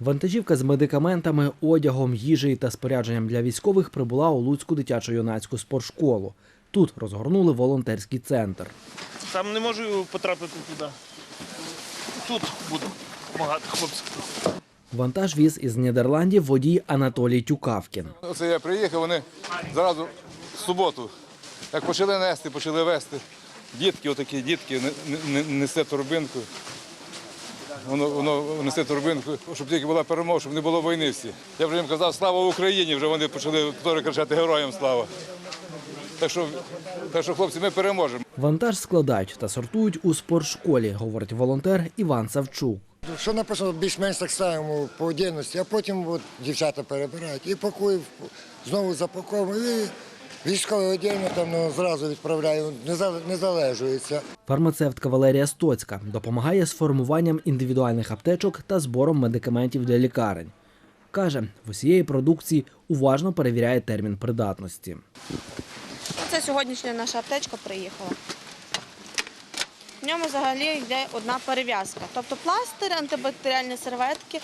Вантажівка з медикаментами, одягом, їжею та спорядженням для військових прибула у Луцьку дитячо-юнацьку спортшколу. Тут розгорнули волонтерський центр. Сам не можу потрапити туди. Тут буду допомагати хлопцям. Вантаж віз із Нідерландів водій Анатолій Тюкавкін. Оце я приїхав, вони зразу в суботу, як почали нести, почали вести. Дітки, отакі дітки, не- не- не- несе торбинку. Воно, воно несе торбинку, щоб тільки була перемога, щоб не було війни всі. Я вже їм казав, слава Україні, вже вони почали кричати героям слава. Так що, так що, хлопці, ми переможемо. Вантаж складають та сортують у спортшколі, говорить волонтер Іван Савчук. Що написано, більш-менш так ставимо по отдільності, а потім от, дівчата перебирають і пакуємо, знову запаковуємо і військове відділення там ну, зразу відправляю, не, за не залежується. Фармацевтка Валерія Стоцька допомагає з формуванням індивідуальних аптечок та збором медикаментів для лікарень. Каже, в усієї продукції уважно перевіряє термін придатності. Це сьогоднішня наша аптечка приїхала. В ньому взагалі йде одна перев'язка. Тобто пластир, антибактеріальні серветки.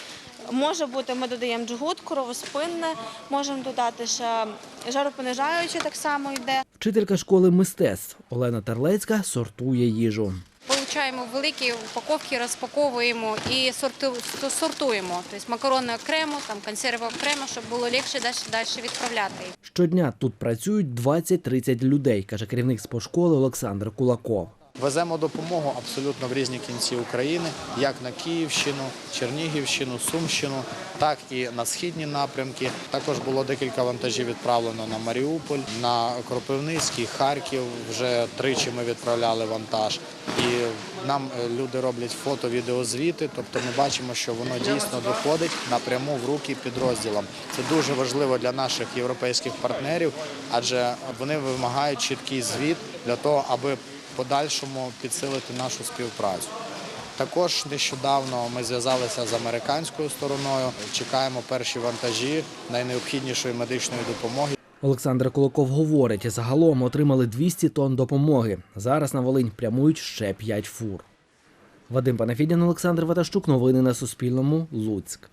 Може бути, ми додаємо джгут, кровоспинне, можемо додати ще жаропонижаюче так само йде. Вчителька школи мистецтв Олена Терлецька сортує їжу. Получаємо великі упаковки, розпаковуємо і сорту- сортуємо. Тобто макарони окремо, там консерви окремо, щоб було легше далі, далі відправляти. Щодня тут працюють 20-30 людей, каже керівник спортшколи Олександр Кулаков. Веземо допомогу абсолютно в різні кінці України, як на Київщину, Чернігівщину, Сумщину, так і на східні напрямки. Також було декілька вантажів відправлено на Маріуполь, на Кропивницький, Харків. Вже тричі ми відправляли вантаж. І нам е, люди роблять фото, відеозвіти. Тобто ми бачимо, що воно дійсно доходить напряму в руки підрозділам. Це дуже важливо для наших європейських партнерів, адже вони вимагають чіткий звіт для того, аби подальшому підсилити нашу співпрацю. Також нещодавно ми зв'язалися з американською стороною. Чекаємо перші вантажі найнеобхіднішої медичної допомоги. Олександр Кулаков говорить, загалом отримали 200 тонн допомоги. Зараз на Волинь прямують ще 5 фур. Вадим Панафідін, Олександр Ватащук. Новини на Суспільному. Луцьк.